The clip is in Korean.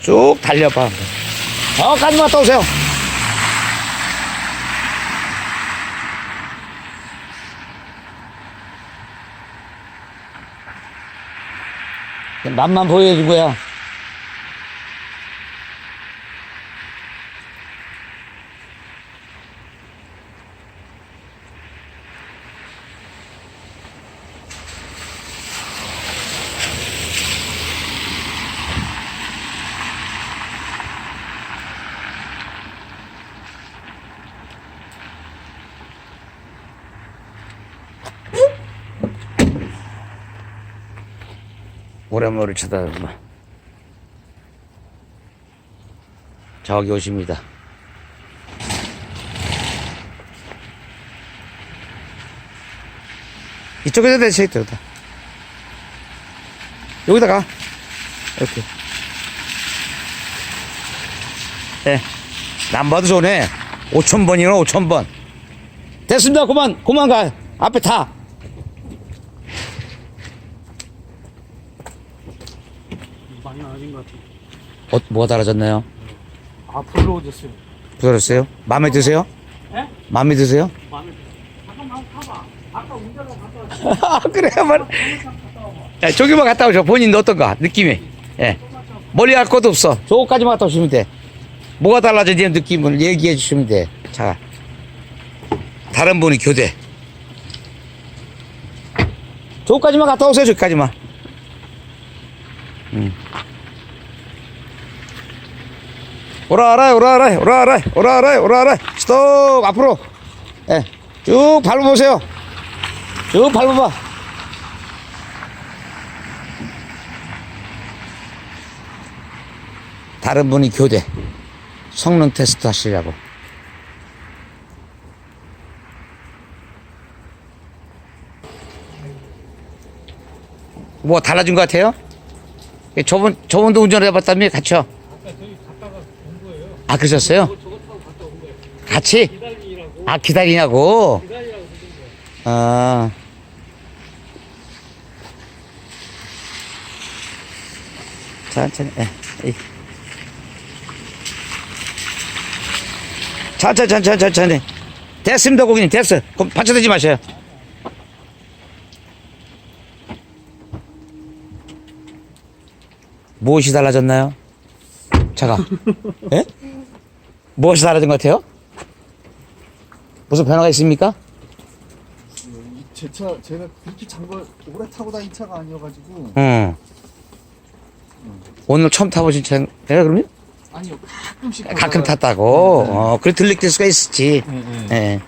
쭉 달려봐. 저까지만 갔다 오세요. 맛만 보여준 거야. 오랜만에 쳐다봐. 저기 오십니다. 이쪽에다 대체 있다. 여기다가 이렇게. 예. 남봐도 좋네. 5천 번이나 5천 번. 됐습니다. 그만 그만 가. 앞에 타. 많이 나아진 것 같아요. 어, 뭐가 달라졌나요? 아, 불러오셨어요. 부드럽어요? 마음에 드세요? 예? 마음에 드세요? 마음에 들어요. 잠깐만, 타봐. 아까 운전을 갔다 왔어. 아, 그래요, 말. 야, 저기만 갔다 오셔. 본인 어떤가? 느낌이. 예. 멀리 갈 것도 없어. 저거까지만 갔다 오시면 돼. 뭐가 달라졌냐는 느낌을 얘기해 주시면 돼. 자. 다른 분이 교대. 저거까지만 갔다 오세요, 저기까지만. 음. 오라라, 오라라, 오라라, 오라라, 오라라. 스톱, 앞으로. 예. 쭉 밟아보세요. 쭉 밟아봐. 다른 분이 교대 성능 테스트 하시려고. 뭐 달라진 것 같아요? 예, 저번 저번도 운전해 봤다며 같이요. 아 그러셨어요? 같이? 아 기다리냐고. 아. 천천히, 예. 이. 천천히, 천천히, 천천히. 됐습니다, 고객님. 됐어. 그럼 받쳐대지 마셔요. 무엇이 달라졌나요? 차가. 예? 무엇이 달라진 것 같아요? 무슨 변화가 있습니까? 제 차 제가 그렇게 장걸 오래 타고 다닌 차가 아니어가지고 응. 오늘 처음 타보신 차예요, 그러면? 아니요 가끔씩 가끔 탔다고. 어, 그래 들릴 수가 있었지. 예, 예. 예.